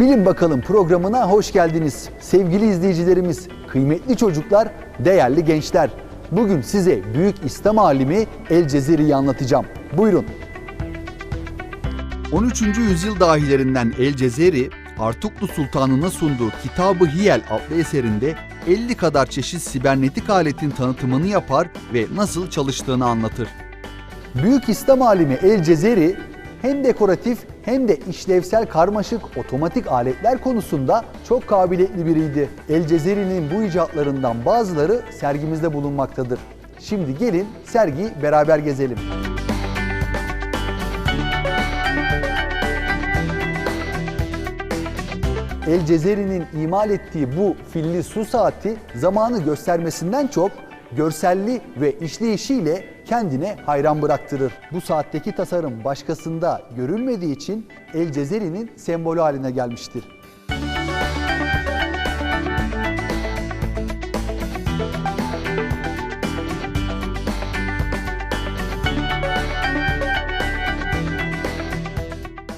Bilin bakalım programına hoş geldiniz. Sevgili izleyicilerimiz, kıymetli çocuklar, değerli gençler. Bugün size büyük İslam alimi El Cezeri'yi anlatacağım. Buyurun. 13. yüzyıl dahilerinden El Cezeri, Artuklu Sultanı'na sunduğu Kitab-ı Hiyel adlı eserinde 50 kadar çeşit sibernetik aletin tanıtımını yapar ve nasıl çalıştığını anlatır. Büyük İslam alimi El Cezeri hem dekoratif hem de işlevsel karmaşık otomatik aletler konusunda çok kabiliyetli biriydi. El Cezeri'nin bu icatlarından bazıları sergimizde bulunmaktadır. Şimdi gelin sergiyi beraber gezelim. El Cezeri'nin imal ettiği bu filli su saati zamanı göstermesinden çok görselli ve işleyişiyle kendine hayran bıraktırır. Bu saatteki tasarım başkasında görülmediği için El Cezeri'nin sembolü haline gelmiştir.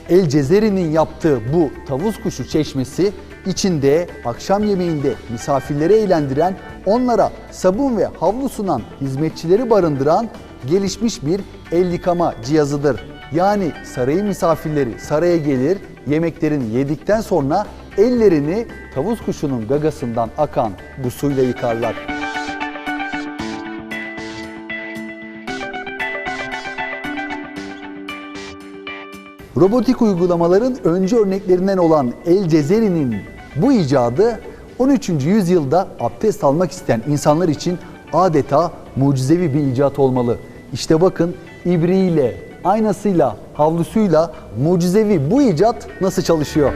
El Cezeri'nin yaptığı bu tavus kuşu çeşmesi içinde akşam yemeğinde misafirleri eğlendiren, onlara sabun ve havlu sunan hizmetçileri barındıran gelişmiş bir el yıkama cihazıdır. Yani sarayın misafirleri saraya gelir, yemeklerini yedikten sonra ellerini tavus kuşunun gagasından akan bu suyla yıkarlar. Robotik uygulamaların öncü örneklerinden olan El Cezeri'nin bu icadı 13. yüzyılda abdest almak isteyen insanlar için adeta mucizevi bir icat olmalı. İşte bakın ibriğiyle, aynasıyla, havlusuyla mucizevi bu icat nasıl çalışıyor?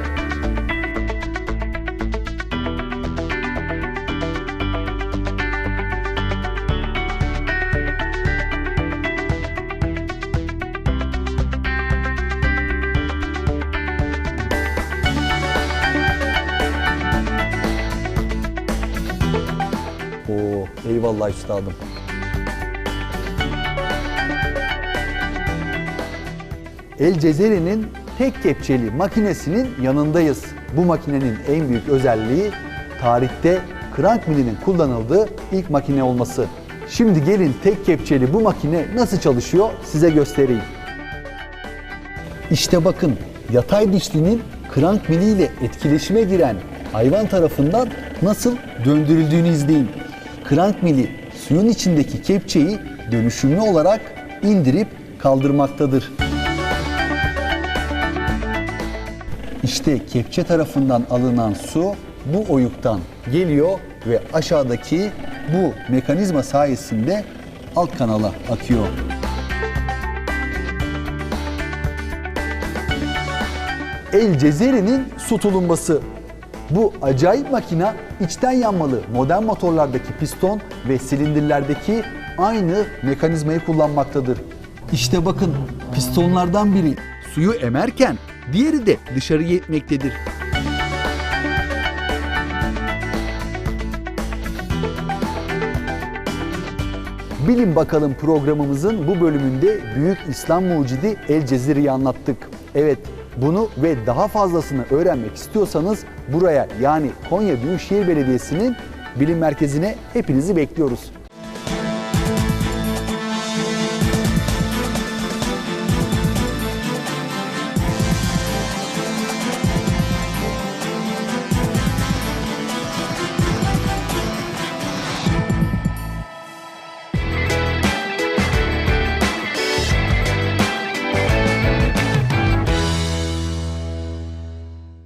Eyvallah üstadım. El Cezeri'nin tek kepçeli makinesinin yanındayız. Bu makinenin en büyük özelliği tarihte krank milinin kullanıldığı ilk makine olması. Şimdi gelin tek kepçeli bu makine nasıl çalışıyor size göstereyim. İşte bakın yatay dişlinin krank miliyle etkileşime giren hayvan tarafından nasıl döndürüldüğünü izleyin. Krank mili suyun içindeki kepçeyi dönüşümlü olarak indirip kaldırmaktadır. İşte kepçe tarafından alınan su bu oyuktan geliyor ve aşağıdaki bu mekanizma sayesinde alt kanala akıyor. El Cezeri'nin su tulumbası. Bu acayip makina içten yanmalı modern motorlardaki piston ve silindirlerdeki aynı mekanizmayı kullanmaktadır. İşte bakın pistonlardan biri suyu emerken diğeri de dışarıya itmektedir. Bilin bakalım programımızın bu bölümünde Büyük İslam mucidi El Cezeri'yi anlattık. Evet bunu ve daha fazlasını öğrenmek istiyorsanız buraya yani Konya Büyükşehir Belediyesi'nin bilim merkezine hepinizi bekliyoruz.